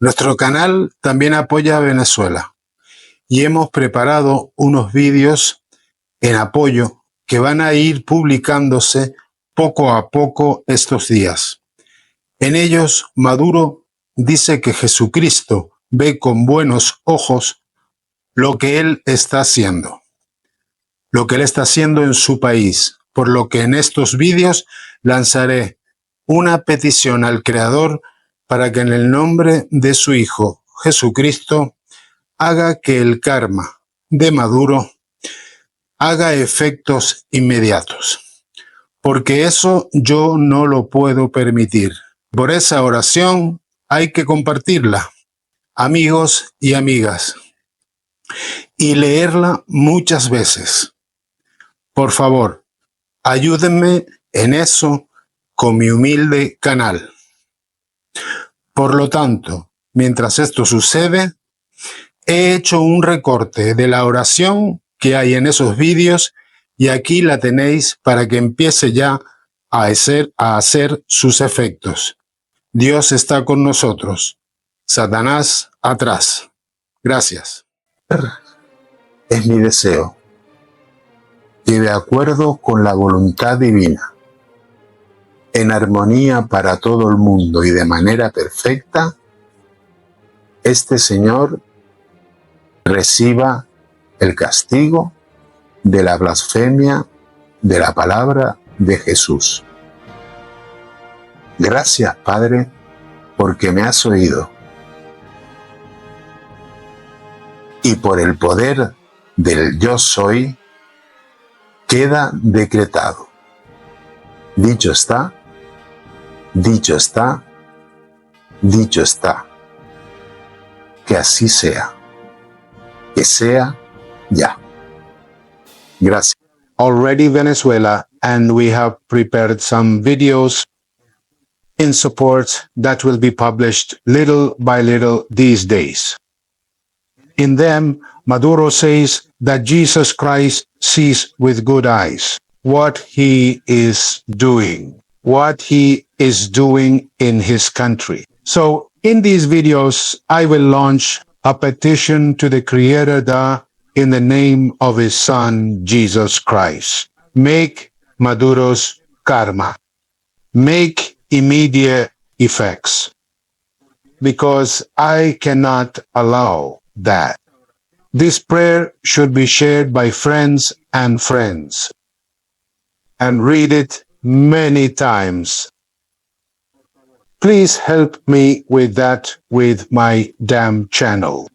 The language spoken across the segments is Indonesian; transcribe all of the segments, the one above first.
Nuestro canal también apoya a Venezuela y hemos preparado unos vídeos en apoyo que van a ir publicándose poco a poco estos días. En ellos, Maduro dice que Jesucristo ve con buenos ojos lo que él está haciendo, lo que él está haciendo en su país, por lo que en estos vídeos lanzaré una petición al Creador para que en el nombre de su Hijo Jesucristo haga que el karma de Maduro haga efectos inmediatos, porque eso yo no lo puedo permitir. Por esa oración hay que compartirla, amigos y amigas, y leerla muchas veces. Por favor, ayúdenme en eso con mi humilde canal. Por lo tanto, mientras esto sucede, he hecho un recorte de la oración que hay en esos vídeos y aquí la tenéis para que empiece ya a hacer, sus efectos. Dios está con nosotros. Satanás atrás. Gracias. Es mi deseo que de acuerdo con la voluntad divina, en armonía para todo el mundo y de manera perfecta, este Señor reciba el castigo de la blasfemia de la palabra de Jesús. Gracias, Padre, porque me has oído. Y por el poder del yo soy, queda decretado. Dicho está, dicho está, dicho está. Que así sea. Que sea ya. Gracias. Already Venezuela, and we have prepared some videos in support that will be published little by little these days. In them, Maduro says that Jesus Christ sees with good eyes what he is doing, what he is doing in his country. So in these videos, I will launch a petition to the Creator Da in the name of his son, Jesus Christ. Make Maduro's karma. Make immediate effects because I cannot allow that. This prayer should be shared by friends and friends and read it many times. Please help me with that with my damn channel.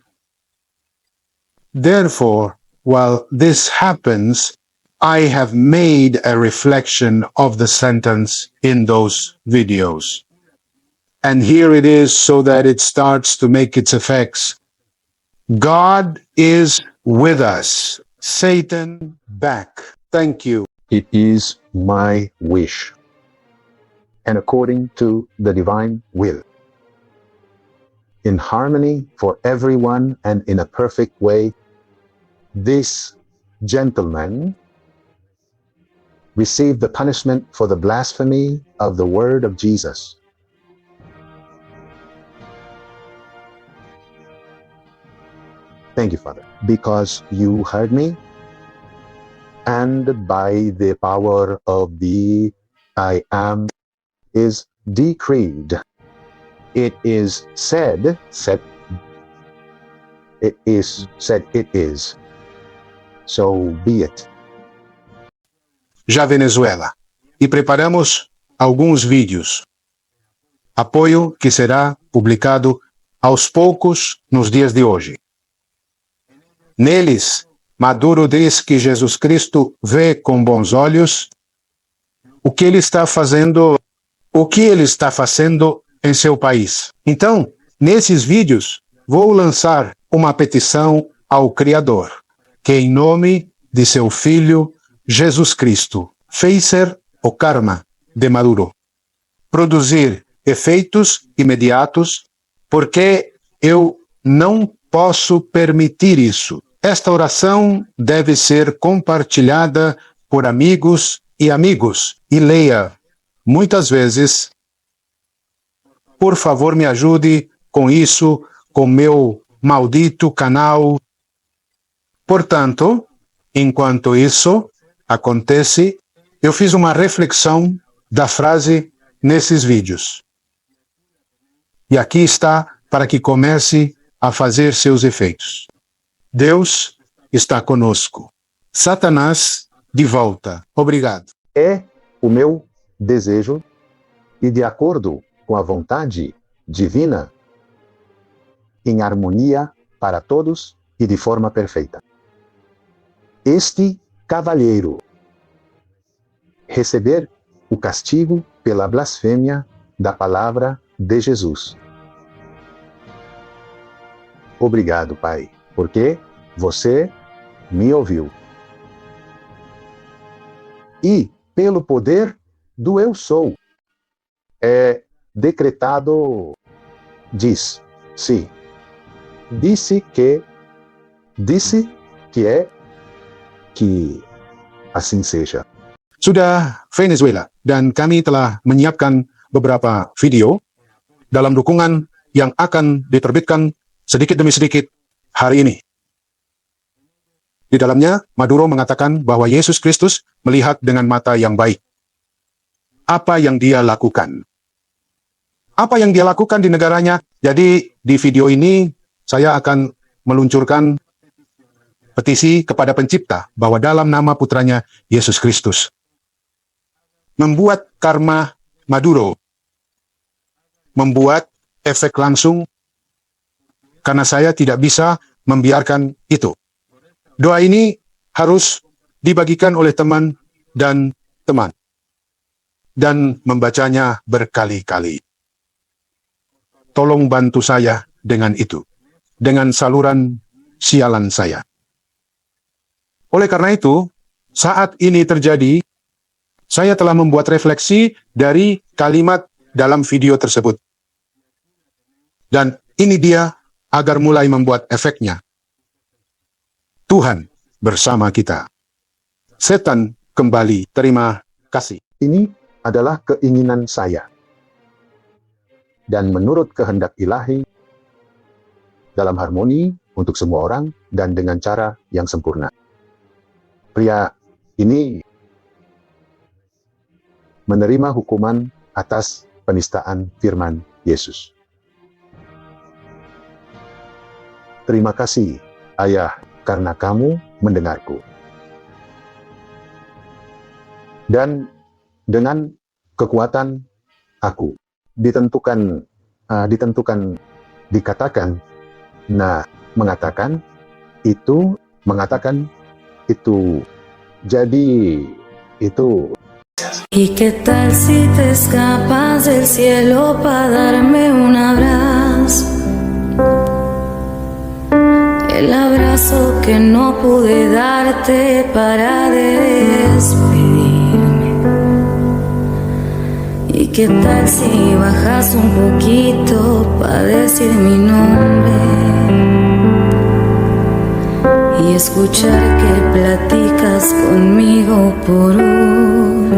Therefore, while this happens, I have made a reflection of the sentence in those videos. And here it is so that it starts to make its effects. God is with us. Satan back. Thank you. It is my wish. And according to the divine will. In harmony for everyone and in a perfect way, this gentleman receive the punishment for the blasphemy of the word of Jesus. Thank you, Father, because you heard me, and by the power of the I am is decreed. It is said, said, it is said, it is. So be it. já Venezuela, e preparamos alguns vídeos. Apoio que será publicado aos poucos nos dias de hoje. Neles, Maduro diz que Jesus Cristo vê com bons olhos o que ele está fazendo, o que ele está fazendo em seu país. Então, nesses vídeos, vou lançar uma petição ao Criador, que em nome de seu Filho Jesus Cristo fez ser o karma de Maduro. Produzir efeitos imediatos, porque eu não posso permitir isso. Esta oração deve ser compartilhada por amigos e amigos e leia muitas vezes. Por favor, me ajude com isso, com meu maldito canal. Portanto, enquanto isso acontece, eu fiz uma reflexão da frase nesses vídeos. E aqui está para que comece a fazer seus efeitos. Deus está conosco. Satanás de volta. Obrigado. É o meu desejo e de acordo com a vontade divina, em harmonia para todos e de forma perfeita. Este cavalheiro receber o castigo pela blasfêmia da palavra de Jesus. Obrigado, Pai, porque você me ouviu. E, pelo poder do Eu Sou, é decretado, diz, sim, disse que, disse que é, que assim seja. Sudah Venezuela dan kami telah menyiapkan beberapa video dalam dukungan yang akan diterbitkan sedikit demi sedikit hari ini. Di dalamnya, Maduro mengatakan bahwa Yesus Kristus melihat dengan mata yang baik. Apa yang dia lakukan? Apa yang dia lakukan di negaranya? Jadi, di video ini, saya akan meluncurkan petisi kepada pencipta bahwa dalam nama putranya Yesus Kristus. Membuat karma Maduro. Membuat efek langsung karena saya tidak bisa membiarkan itu. Doa ini harus dibagikan oleh teman dan teman dan membacanya berkali-kali. Tolong bantu saya dengan itu, dengan saluran sialan saya. Oleh karena itu, saat ini terjadi, saya telah membuat refleksi dari kalimat dalam video tersebut. Dan ini dia agar mulai membuat efeknya. Tuhan bersama kita. Setan kembali. Terima kasih. Ini adalah keinginan saya. Dan menurut kehendak ilahi, dalam harmoni untuk semua orang dan dengan cara yang sempurna. Pria ini menerima hukuman atas penistaan firman Yesus. Terima kasih, Ayah, karena kamu mendengarku. Dan dengan kekuatan aku ditentukan uh, ditentukan dikatakan nah mengatakan itu mengatakan itu jadi itu ¿Y qué tal si te escapas del cielo para darme un abrazo? El abrazo que no pude darte para despedirme. ¿Y qué tal si bajas un poquito para decir mi nombre? Y escuchar que platicas conmigo por un